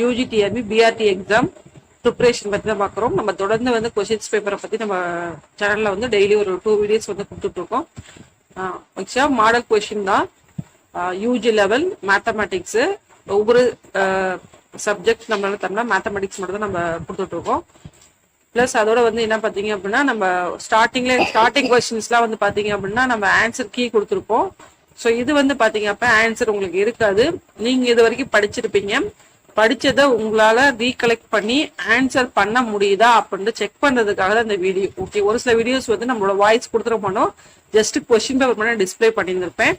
UG TRB PRT exam preparation பற்றி தான் பார்க்குறோம். நம்ம தொடர்ந்து வந்து கொஷின்ஸ் பேப்பரை பற்றி நம்ம சேனலில் வந்து டெய்லி ஒரு டூ வீடியோஸ் வந்து கொடுத்துட்ருக்கோம் ஆக்சுவலாக மாடல் கொஷின் தான். யூஜி லெவல் மேத்தமேட்டிக்ஸு ஒவ்வொரு சப்ஜெக்ட் நம்மளால தமிழ் மேத்தமெட்டிக்ஸ் மட்டும் தான் நம்ம கொடுத்துட்ருக்கோம் ப்ளஸ் அதோட வந்து என்ன பார்த்தீங்க அப்படின்னா நம்ம ஸ்டார்டிங்ல ஸ்டார்டிங் கொஸ்டின்ஸ்லாம் வந்து பார்த்தீங்க அப்படின்னா நம்ம ஆன்சர் கீ கொடுத்துருப்போம். ஸோ இது வந்து பார்த்தீங்க அப்போ ஆன்சர் உங்களுக்கு இருக்காது. நீங்கள் இது வரைக்கும் படிச்சிருப்பீங்க. படிச்சதை உங்களால ரீகலெக்ட் பண்ணி ஆன்சர் பண்ண முடியுதா அப்படின்னு செக் பண்றதுக்காக தான் இந்த வீடியோ ஓகே ஒரு சில வீடியோஸ் வந்து நம்மளோட வாய்ஸ் கொடுத்துட மாட்டோம். ஜஸ்ட் கொஸ்டின் பேப்பர் பண்ணி டிஸ்பிளே பண்ணியிருந்திருப்பேன்.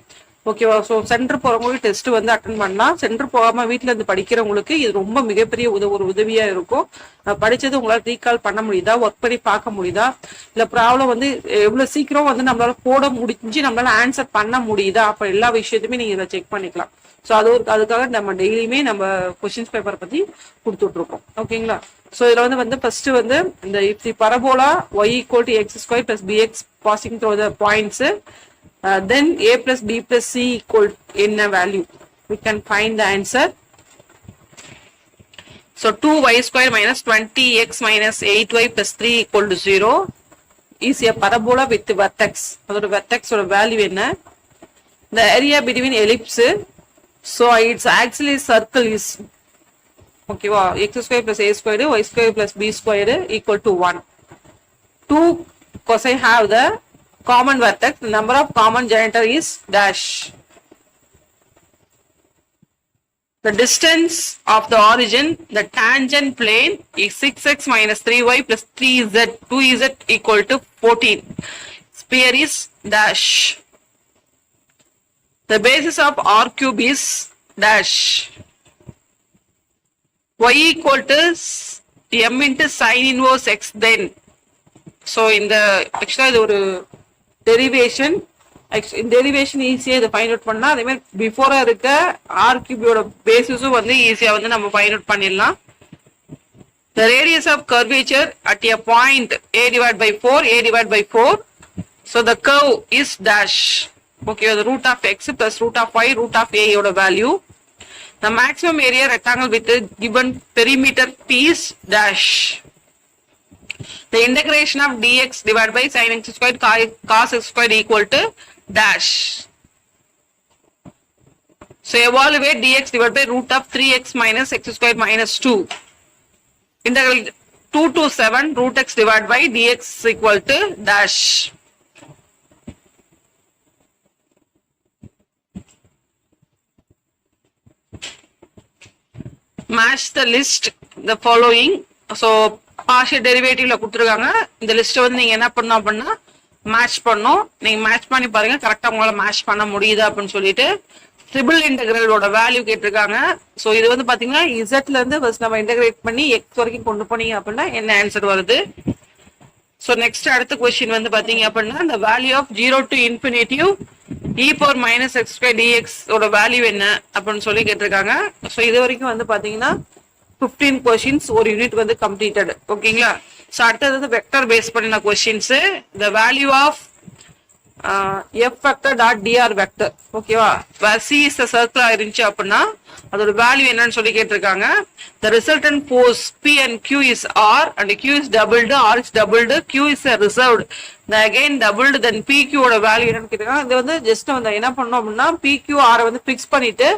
ஓகேவா ஸோ சென்டர் போறவங்களுக்கு டெஸ்ட் வந்து அட்டன் பண்ணலாம். சென்டர் போகாம வீட்ல இருந்து படிக்கிறவங்களுக்கு இது ரொம்ப மிகப்பெரிய உத ஒரு உதவியா இருக்கும். அஹ் படிச்சது உங்களால ரீகால் பண்ண முடியுதா? ஒர்க் பண்ணி பார்க்க முடியுதா? இல்ல ப்ராப்ளம் வந்து எவ்வளவு சீக்கிரம் வந்து நம்மளால போட முடிஞ்சு நம்மளால ஆன்சர் பண்ண முடியுதா? அப்ப எல்லா விஷயத்தையுமே நீங்க இதை செக் பண்ணிக்கலாம். ஸோ அது ஒரு அதுக்காக நம்ம டெய்லியுமே நம்ம கொஷின்ஸ் பேப்பர் பற்றி கொடுத்துட்ருக்கோம். ஓகேங்களா ஸோ இதில் வந்து வந்து ஃபர்ஸ்ட் வந்து இந்த if the parabola y equal to x square plus b x passing through the points then a plus b plus c equal என்ன value we can find the answer. So 2y square minus 20x minus 8y plus 3 equal to 0 is a parabola with vertex. அதோட vertex ஓட value என்ன? The area between ellipse so its actually circle is ஓகேவா x square plus a square y square plus b square equal to 1 two cosine have the common vertex the number of common generator is dash the distance of the origin the tangent plane is 6x minus 3y plus 3z 2z equal to 14 sphere is dash The basis of r cube is dash y equal to s- m into sin inverse x then so இந்த ஆக்சுவலாக இது ஒரு derivation derivation ஈஸியாக இதை find out பண்ணலாம் அதே மாதிரி பிஃபோராக இருக்க ஆர் கியூபியோட பேசிஸும் வந்து ஈஸியாக வந்து நம்ம ஃபைண்ட் அவுட் பண்ணிடலாம் The radius of curvature at a point a divided by 4, a divided by 4. So the curve is dash. Root of x plus root of y, root of a yoda value. The maximum area rectangle with the given perimeter p is dash. The integration of dx divided by sin x squared co- cos x squared equal to dash. So evaluate dx divided by root of 3x minus x squared minus 2. Integral 2 to 7 root x divided by dx equal to dash. Match the list the following so partial டெரிவேட்டிவ்ல கொடுத்துருக்காங்க. இந்த list வந்து நீங்க என்ன பண்ணும் அப்படின்னா match பண்ணும் நீங்க match பண்ணி பாருங்க. கரெக்டா உங்களால மேட்ச் பண்ண முடியுது அப்படின்னு சொல்லிட்டு ட்ரிபிள் இன்டெகிரலோட வேல்யூ கேட்டிருக்காங்க. ஸோ இது வந்து பாத்தீங்கன்னா இசட்ல இருந்து ஃபர்ஸ்ட் நம்ம இன்டெகிரேட் பண்ணி எக்ஸ் வரைக்கும் கொண்டு போனீங்க அப்படின்னா என்ன ஆன்சர் வருது? ஸோ நெக்ஸ்ட் அடுத்த கொஸ்டின் வந்து பாத்தீங்க அப்படின்னா இந்த value of zero to infinity e power minus x square dx ஓட வேல்யூ என்ன அப்படின்னு சொல்லி கேட்டிருக்காங்க. ஸோ இது வரைக்கும் வந்து பாத்தீங்கன்னா ஃபிஃப்டீன் கொஸ்டின்ஸ் ஒரு யூனிட் வந்து கம்ப்ளீட்டட் ஓகேங்களா ஸோ அடுத்தது வெக்டர் பேஸ் பண்ணின questions the value of f vector dot dr vector ஓகேவா சி இஸ் த சர்க்கிளா இருந்துச்சு அப்படின்னா அதோட வேல்யூ என்னன்னு சொல்லி கேட்டிருக்காங்க. The resultant force P and Q is R and Q is doubled R is doubled Q is reversed again doubled then P கியூவோட value என்னன்னு கேட்டிருக்காங்க. இது வந்து ஜஸ்ட் வந்து என்ன பண்ணோம் அப்படின்னா பி கியூ ஆரை வந்து ஃபிக்ஸ் பண்ணிட்டு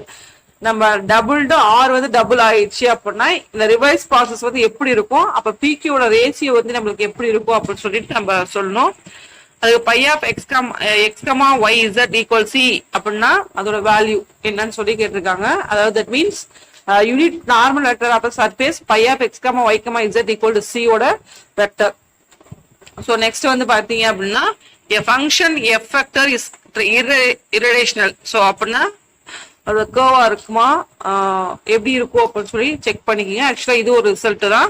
நம்ம டபுள்டு ஆர் வந்து டபுள் ஆயிடுச்சு அப்படின்னா இந்த ரிவைஸ் ப்ராசஸ் வந்து எப்படி இருக்கும்? அப்ப பிக்யூட ரேசியோ வந்து நம்மளுக்கு எப்படி இருக்கும் அப்படின்னு சொல்லிட்டு நம்ம சொல்லணும். அதுக்கு phi of x comma x comma y z equal c அப்படின்னா அதோட வேல்யூ என்னன்னு சொல்லி கேட்டிருக்காங்க. அதாவது that means unit normal vector of surface phi of x comma y comma z equal to சியோட வெக்டர் ஸோ நெக்ஸ்ட் வந்து பார்த்தீங்க அப்படின்னா a function f vector is irrotational so அப்படின்னா அது கேர்வா இருக்குமா? Eh, எப்படி இருக்கும் அப்படின்னு சொல்லி செக் பண்ணிக்கிங்க. ஆக்சுவலா இது ஒரு ரிசல்ட் தான்.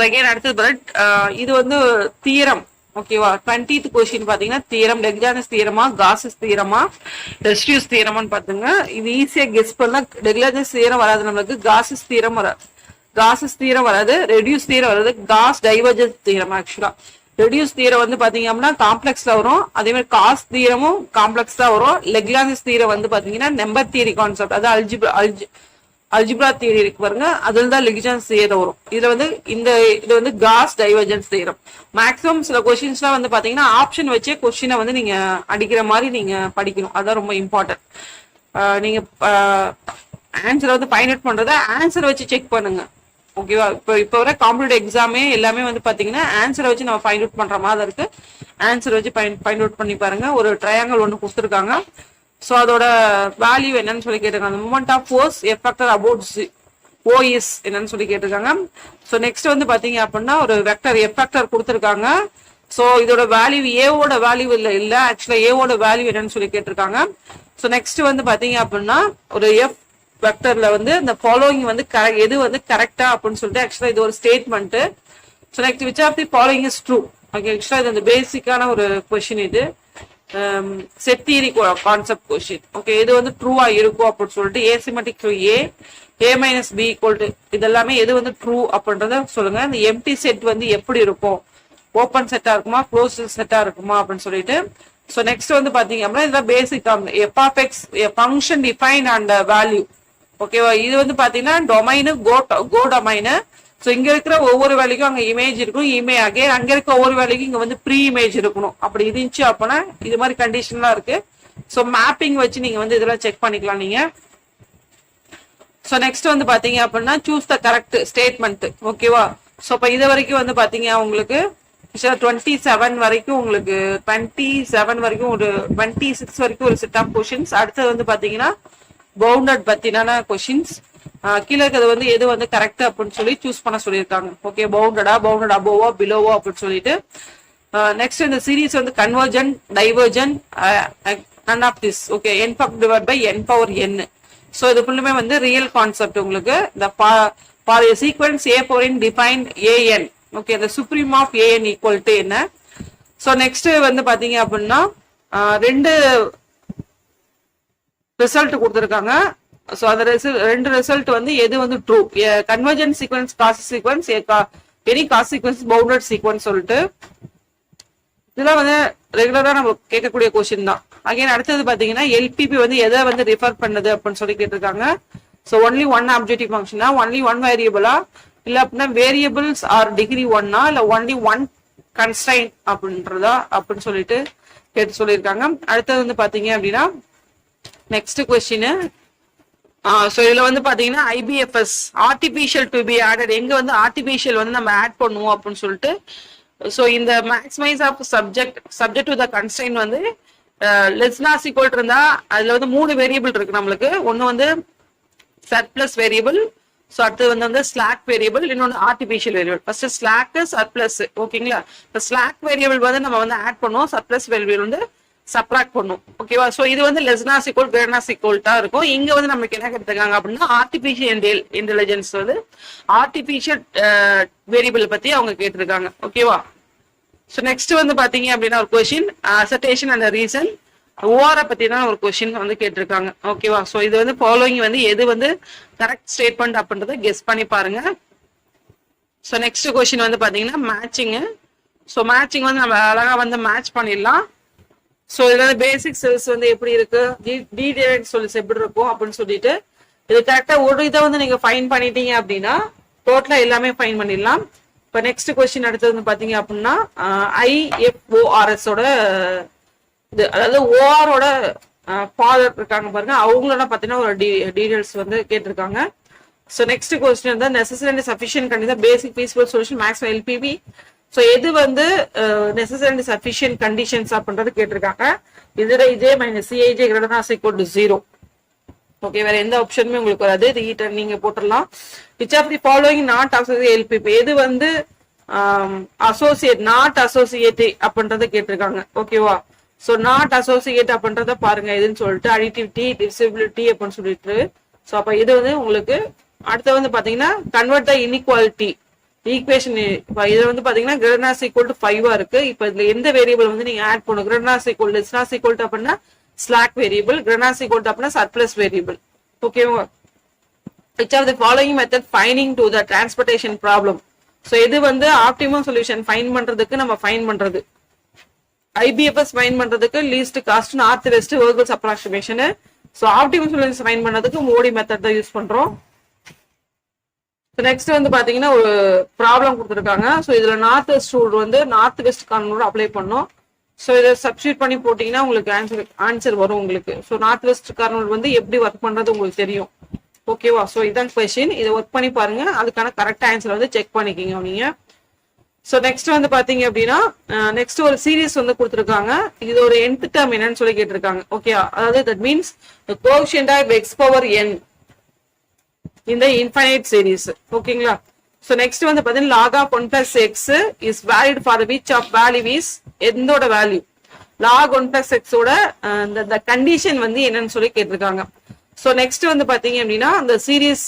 செகண்ட் அடுத்தது பட் eh, இது வந்து தீரம் ஓகேவா டுவெண்ட்டித் கொஸ்டின் பாத்தீங்கன்னா தீரம் டெக்லாஜஸ் தீரமா காசஸ் தீரமா ரெஸ்டியூஸ் தீரமான்னு பாத்துங்க இது ஈஸியா கெஸ் பண்ணா டெக்லாஜஸ் தீரம் வராது நம்மளுக்கு. காசஸ் தீரம் வராது காசஸ் தீரம் வராது. ரெடியூஸ் தீரம் வராது. காஸ் டைவர்ஜன்ஸ் தீரம் ஆக்சுவலா ரெடியூஸ் தீரம் வந்து பாத்தீங்க அப்படின்னா காம்ப்ளெக்ஸ்ல வரும். அதே மாதிரி காஸ் தீரமும் காம்ப்ளெக்ஸ் தான் வரும். லெக்லானிஸ் தீரம் வந்து பாத்தீங்கன்னா நம்பர் தியரி கான்செப்ட் அது அல்ஜி அல்ஜி அல்ஜிப்ரா தியரி இருக்கு பாருங்க. அதுல தான் லெகிஜன்ஸ் தியரம் வரும். இதுல வந்து இந்த இது வந்து காஸ் டைவர்ஜன்ஸ் தியரம் மேக்ஸிமம் சில கொஸ்டின்ஸ்லாம் வந்து பாத்தீங்கன்னா ஆப்ஷன் வச்சே கொஸ்டினை வந்து நீங்க அடிக்கிற மாதிரி நீங்க படிக்கணும். அதான் ரொம்ப இம்பார்ட்டன்ட் நீங்க ஆன்சரை வந்து ஃபைண்ட் அவுட் பண்றத ஆன்சர் வச்சு செக் பண்ணுங்க. ஓகேவா இப்போ இப்போ வர காம்படிட்டிவ் எக்ஸாமே எல்லாமே வந்து பாத்தீங்கன்னா ஆன்சரை வச்சு நம்ம ஃபைண்ட் அவுட் பண்ற மாதிரி இருக்கு. ஆன்சர் வச்சு ஃபைண்ட் அவுட் பண்ணி பாருங்க. ஒரு ட்ரையாங்கிள் ஒன்று கொடுத்துருக்காங்க. ஸோ அதோட வேல்யூ என்னன்னு சொல்லி கேட்டிருக்காங்க. Moment of force f vector about O is என்னன்னு சொல்லி கேட்டிருக்காங்க. ஸோ நெக்ஸ்ட் வந்து பாத்தீங்க அப்படின்னா ஒரு வெக்டர் எஃபெக்டர் கொடுத்துருக்காங்க. ஸோ இதோட வேல்யூ ஏவோட வேல்யூ இல்ல இல்லை. ஆக்சுவலா ஏவோட வேல்யூ என்னன்னு சொல்லி கேட்டிருக்காங்க. ஸோ நெக்ஸ்ட் வந்து பாத்தீங்க அப்படின்னா ஒரு எஃப் வெக்டர்ல வந்து இந்த ஃபாலோயிங் வந்து கரெக்ட் எது வந்து கரெக்டா அப்படின்னு சொல்லிட்டு ஆக்சுவலா இது ஒரு statement so next which of the following is true okay ஆக்சுவலாக இது அந்த பேசிக்கான ஒரு கொஷின் இது. Set theory concept question okay இது வந்து ட்ரூவா இருக்கும் அப்படின்னு சொல்லிட்டு asymmetric to A A minus B equal to இதெல்லாமே எது வந்து ட்ரூ அப்படின்றத சொல்லுங்க. இந்த எம்டி செட் வந்து எப்படி இருக்கும்? ஓப்பன் செட்டா இருக்குமா? க்ளோஸ் செட்டா இருக்குமா அப்படின்னு சொல்லிட்டு. ஸோ நெக்ஸ்ட் வந்து பாத்தீங்க அப்படின்னா இதெல்லாம் basic F X function define and value ஓகேவா இது வந்து பாத்தீங்கன்னா domain co codomain so இங்க இருக்கிற ஒவ்வொரு வேலைக்கும் அங்க இமேஜ் இருக்கும் இமே அகே அங்க இருக்க ஒவ்வொரு வேலைக்கும் இங்க வந்து ப்ரீ இமேஜ் இருக்கணும். அப்படி இருந்துச்சு அப்படின்னா இது மாதிரி கண்டிஷன்லாம் இருக்கு. ஸோ மேப்பிங் வச்சு நீங்க வந்து இதெல்லாம் செக் பண்ணிக்கலாம் நீங்க. ஸோ நெக்ஸ்ட் வந்து பாத்தீங்க அப்படின்னா சூஸ் த கரெக்ட் ஸ்டேட்மெண்ட் ஓகேவா ஸோ இப்போ இது வரைக்கும் வந்து பாத்தீங்க உங்களுக்கு டுவெண்ட்டி செவன் வரைக்கும் உங்களுக்கு டுவெண்ட்டி செவன் வரைக்கும் ஒரு டுவெண்ட்டி சிக்ஸ் வரைக்கும் ஒரு செட் ஆஃப் கொஷின்ஸ் அடுத்தது வந்து பாத்தீங்கன்னா பவுண்டட் பத்தினான கொஷின்ஸ் கீழே இருக்கிறது வந்து எது வந்து கரெக்ட் அப்படின்னு சொல்லி சூஸ் பண்ண சொல்லியிருக்காங்க. ஓகே பவுண்டடா பவுண்டட் அபோவோ பிலோவோ அப்படின்னு சொல்லிட்டு. நெக்ஸ்ட் இந்த சீரிஸ் வந்து convergent divergent none of this okay n power divide by n power n so இது ஃபுல்லுமே வந்து ரியல் கான்செப்ட் உங்களுக்கு. இந்த பா sequence a power in defined a n okay இந்த supremum of a n equal to என்ன? So next வந்து பாத்தீங்க அப்படின்னா ரெண்டு ரிசல்ட் கொடுத்துருக்காங்க. ஸோ அந்த ரிசல்ட் ரெண்டு ரிசல்ட் வந்து எது வந்து true convergent sequence Cauchy sequence any Cauchy sequence bounded sequence சொல்லிட்டு இதெல்லாம் வந்து ரெகுலரா நம்ம கேட்கக்கூடிய கொஸ்டின் தான். அகைன் அடுத்தது பாத்தீங்கன்னா எல்பிபி வந்து எதை வந்து ரிஃபர் பண்ணுது அப்படின்னு சொல்லி கேட்டிருக்காங்க. ஸோ ஒன்லி ஒன் ஆப்ஜெக்டிவ் ஃபங்க்ஷனா ஒன்லி ஒன் வேரியபிளா இல்லை அப்படின்னா வேரியபிள்ஸ் ஆர் டிகிரி ஒன்னா இல்ல ஒன்லி ஒன் கன்ஸ்டைன் அப்படின்றதா அப்படின்னு சொல்லிட்டு கேட்டு சொல்லியிருக்காங்க. அடுத்தது வந்து பாத்தீங்க அப்படின்னா நெக்ஸ்ட் கொஸ்டின் ஸோ இதில் வந்து பார்த்தீங்கன்னா IBFS artificial to be added எங்கே வந்து ஆர்டிஃபிஷியல் வந்து நம்ம ஆட் பண்ணுவோம் அப்படின்னு சொல்லிட்டு ஸோ இந்த maximise of subject subject to the constraint வந்து லெஸ்னாஸ் ஈக்குவல் இருந்தா அதுல வந்து மூணு வேரியபிள் இருக்கு நம்மளுக்கு. ஒன்னு வந்து சர்ப்ளஸ் வேரியபிள் ஸோ அடுத்தது வந்து வந்து ஸ்லாக் வேரியபிள் இன்னொன்று artificial variable first slack surplus ஓகேங்களா இப்போ ஸ்லாக் வேரியபிள் வந்து நம்ம வந்து ஆட் பண்ணுவோம். சர்ப்ளஸ் வேரியபிள் வந்து சப்ராக்ட் பண்ணும். ஓகேவா ஸோ இது வந்து லெஸ்னாஸ் ஈக்குவல் கிரேனாஸ் ஈக்குவல்ட்டா இருக்கும். இங்க வந்து நமக்கு என்ன எடுத்துக்காங்க அப்படின்னா ஆர்டிபிஷியல் இன்டெலிஜென்ஸ் வந்து ஆர்டிபிஷியல் வேரியபிள் பத்தி அவங்க கேட்டிருக்காங்க. ஓகேவா ஸோ நெக்ஸ்ட் வந்து பாத்தீங்க அப்படின்னா ஒரு question assertion and reason OR பத்தி தான் ஒரு கொஷின் வந்து கேட்டிருக்காங்க. ஓகேவா ஸோ இது வந்து ஃபாலோயிங் வந்து எது வந்து கரெக்ட் ஸ்டேட்மெண்ட் அப்படின்றத கெஸ் பண்ணி பாருங்க. ஸோ நெக்ஸ்ட் கொஷின் வந்து பாத்தீங்கன்னா மேட்சிங்கு ஸோ மேட்சிங் வந்து நம்ம அழகா வந்து மேட்ச் பண்ணிடலாம். ஸோ இதனால பேசிக் செல்ஸ் வந்து எப்படி இருக்கு? டீடைல்ட் செல்ஸ் எப்படி இருக்கும் அப்படின்னு சொல்லிட்டு இது கரெக்டா ஒரு இதை வந்து நீங்க ஃபைன் பண்ணிட்டீங்க அப்படின்னா டோட்டலா எல்லாமே ஃபைன் பண்ணிடலாம். இப்போ நெக்ஸ்ட் கொஸ்டின் அடுத்தது வந்து பாத்தீங்க அப்படின்னா ஐஎஃப்ஓஆர்எஸ் ஓட இது அதாவது ஓஆரோட ஃபாதர் இருக்காங்க பாருங்க. அவங்களோட பாத்தீங்கன்னா ஒரு டீடைல்ஸ் வந்து கேட்டிருக்காங்க. ஸோ நெக்ஸ்ட் கொஸ்டின் வந்து நெசசரி சஃபிஷியன் கண்டிப்பா basic feasible solution max LPP so எது வந்து நெசசரி சஃபிஷியன்ட் கண்டிஷன்ஸ் அப்படின்றது கேட்டிருக்காங்க. இதுல இதே minus Cij greater equal to zero okay வேற எந்த ஆப்ஷனுமே உங்களுக்கு வராது. இது e ஈட்டர் நீங்க போட்டுடலாம். Which of the following not associate LPP எது வந்து அசோசியேட் நாட் அசோசியேட் அப்படின்றத கேட்டிருக்காங்க. ஓகேவா ஸோ நாட் அசோசியேட் அப்படின்றத பாருங்க. எதுன்னு சொல்லிட்டு அடிட்டிவிட்டி டிவிசிபிலிட்டி அப்படின்னு சொல்லிட்டு. ஸோ அப்போ இது வந்து உங்களுக்கு அடுத்து வந்து பாத்தீங்கன்னா கன்வெர்ட் த இன்இக்வாலிட்டி ஈக்குவேஷன் இது வந்து பாத்தீங்கன்னா கிரனாஸ் ஈக்குவல் டு ஃபைவா இருக்கு. இப்போ இதுல எந்த வேரியபிள் வந்து நீங்க ஆட் பண்ணும் கிரனாஸ் equal less than or equal to அப்படின்னா ஸ்லாக் வேரியபிள் கிரனாஸ் ஈக்குவல் டு அப்படின்னா சர்ப்ளஸ் வேரியபிள் ஓகேவா which of the following method ஃபைனிங் to the transportation problem so இது வந்து ஆப்டிமம் சொல்யூஷன் ஃபைன் பண்றதுக்கு நம்ம ஃபைன் பண்றது? ஐபிஎஃப்எஸ் ஃபைன் பண்றதுக்கு least cost north west Vogel's approximation so optimum solution find பண்றதுக்கு மோடி மெத்தட் தான் யூஸ் பண்றோம். நெக்ஸ்ட் வந்து பாத்தீங்கன்னா ஒரு ப்ராப்ளம் கொடுத்துருக்காங்க. ஸோ இதுல நார்த் வெஸ்ட் ரூல் வந்து நார்த் வெஸ்ட் கார்னரோட அப்ளை பண்ணோம். ஸோ இதை சப்ஸ்டியூட் பண்ணி போட்டீங்கன்னா உங்களுக்கு ஆன்சர் ஆன்சர் வரும் உங்களுக்கு. ஸோ நார்த் வெஸ்ட் கார்னர் வந்து எப்படி ஒர்க் பண்றது உங்களுக்கு தெரியும். ஓகேவா ஸோ இதான் கொஸ்டின் இதை ஒர்க் பண்ணி பாருங்க. அதுக்கான கரெக்ட் ஆன்சர் வந்து செக் பண்ணிக்கிங்க நீங்க. ஸோ நெக்ஸ்ட் வந்து பாத்தீங்க அப்படின்னா நெக்ஸ்ட் ஒரு சீரியஸ் வந்து கொடுத்துருக்காங்க. இது ஒரு என்த் டேர்ம் என்னன்னு சொல்லி கேட்டிருக்காங்க. ஓகே அதாவது that means coefficient of x power n இந்த இன்ஃபைனைட் சீரீஸ் ஓகேங்களா ஸோ நெக்ஸ்ட் வந்து பாத்தீங்கன்னா log of one plus x is valid for which of value is எந்தோட value log one plus எக்ஸோட இந்த கண்டிஷன் வந்து என்னன்னு சொல்லி கேட்டிருக்காங்க. ஸோ நெக்ஸ்ட் வந்து பாத்தீங்க அப்படின்னா அந்த சீரிஸ்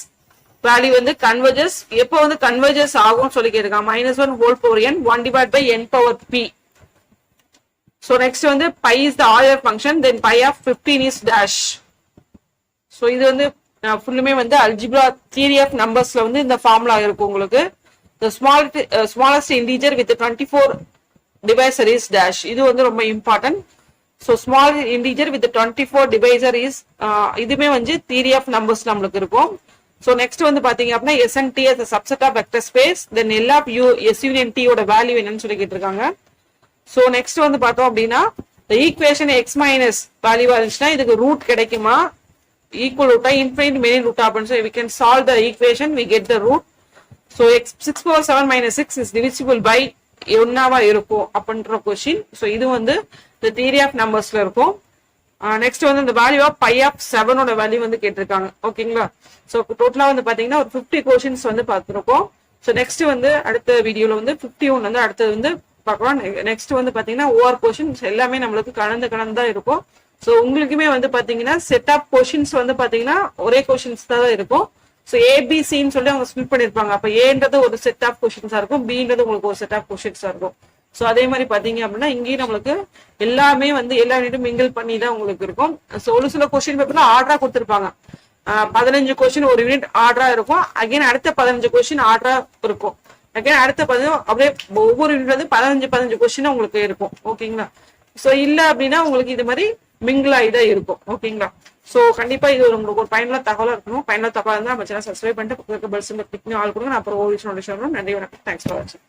வேல்யூ வந்து கன்வர்ஜஸ் எப்போ வந்து கன்வர்ஜஸ் ஆகும் சொல்லி கேட்டிருக்காங்க? Minus one whole power n one divide by n power p so next வந்து phi is the Euler function then phi of fifteen is dash so இது வந்து ஃபுல்லுமே வந்து அல்ஜிப்ரா தியரி ஆஃப் நம்பர்ஸ்ல வந்து இந்த ஃபார்முலா இருக்கும் உங்களுக்கு. The small smallest integer with twenty four divisor is dash இது வந்து ரொம்ப important so small integer with twenty four divisor is இதுவுமே வந்து தியரி ஆஃப் நம்பர்ஸ் நம்மளுக்கு இருக்கும். ஸோ நெக்ஸ்ட் வந்து பாத்தீங்க அப்படின்னா S and T as subset of vector space then எல்லா யூ எஸ் யூனியன் ஓட வேல்யூ என்னன்னு சொல்லி கேட்டிருக்காங்க. ஸோ நெக்ஸ்ட் வந்து பார்த்தோம் அப்படின்னா ஈக்குவேஷன் எக்ஸ் மைனஸ் வேல்யூவா இருந்துச்சுன்னா இதுக்கு ரூட் கிடைக்குமா? ஈக்குவல் ரூட்டா இன்ஃபைனிட் மெனி ரூட்டா அப்படின்னு சொல்லி we can solve the equation we get the root so x six power seven minus six is divisible by ஒன்னாவா இருக்கும் அப்படின்ற கொஸ்டின் ஸோ இது வந்து இந்த தியரி ஆஃப் நம்பர்ஸ்ல இருக்கும். Uh, நெக்ஸ்ட் வந்து இந்த வேல்யூ ஆஃப் பை ஆஃப் செவனோட வேல்யூ வந்து கேட்டிருக்காங்க. ஓகேங்களா ஸோ டோட்டலா வந்து பாத்தீங்கன்னா ஒரு ஃபிஃப்டி கொஸ்டின்ஸ் வந்து பார்த்துருக்கோம். ஸோ நெக்ஸ்ட் வந்து அடுத்த வீடியோல வந்து ஃபிஃப்டி ஒன் வந்து அடுத்தது வந்து பார்க்கலாம். நெக்ஸ்ட் வந்து பாத்தீங்கன்னா ஓவர் கொஷின்ஸ் எல்லாமே நம்மளுக்கு கலந்து கலந்து தான் இருக்கும். ஸோ உங்களுக்குமே வந்து பார்த்தீங்கன்னா செட் ஆஃப் கொஷின்ஸ் வந்து பார்த்தீங்கன்னா ஒரே கொஷின்ஸ் தான் இருக்கும். ஸோ ஏபிசின்னு சொல்லி அவங்க ஸ்பிட் பண்ணியிருப்பாங்க அப்போ ஏன்றது ஒரு செட் ஆஃப் கொஷின்ஸாக இருக்கும். பின்றது உங்களுக்கு ஒரு செட் ஆஃப் கொஷின்ஸாக இருக்கும். ஸோ அதே மாதிரி பார்த்தீங்க அப்படின்னா இங்கேயும் நம்மளுக்கு எல்லாமே வந்து எல்லா யூனிட்டும் மிங்கிள் பண்ணி தான் உங்களுக்கு இருக்கும். ஸோ ஒரு சில கொஸ்டின் பேப்பர்ல ஆர்டராக கொடுத்துருப்பாங்க. பதினஞ்சு கொஸ்டின் ஒரு யூனிட் ஆர்டராக இருக்கும். அகைன் அடுத்த பதினஞ்சு கொஸ்டின் ஆர்டராக இருக்கும். அகைன் அடுத்த பதினஞ்சு அப்படியே ஒவ்வொரு யூனிட் வந்து பதினஞ்சு பதினஞ்சு கொஸ்டின் உங்களுக்கு இருக்கும். ஓகேங்களா ஸோ இல்லை அப்படின்னா உங்களுக்கு இது மாதிரி மிங்கிளாகி தான் இருக்கும் ஓகேங்களா ஸோ கண்டிப்பாக இது உங்களுக்கு ஒரு பயனுள்ள தகவலாக இருக்கணும். பயனுள்ள தகவலாக இருந்தால் நம்ம சேனல் சப்ஸ்கிரைப் பண்ணிட்டு பக்கத்துல பெல் சிம்பல் கிளிக் ஆள் கொடுங்க. நான் அப்புறம் ஓவிஷன் நன்றி வணக்கம். தேங்க்ஸ் ஃபார் வாட்சிங்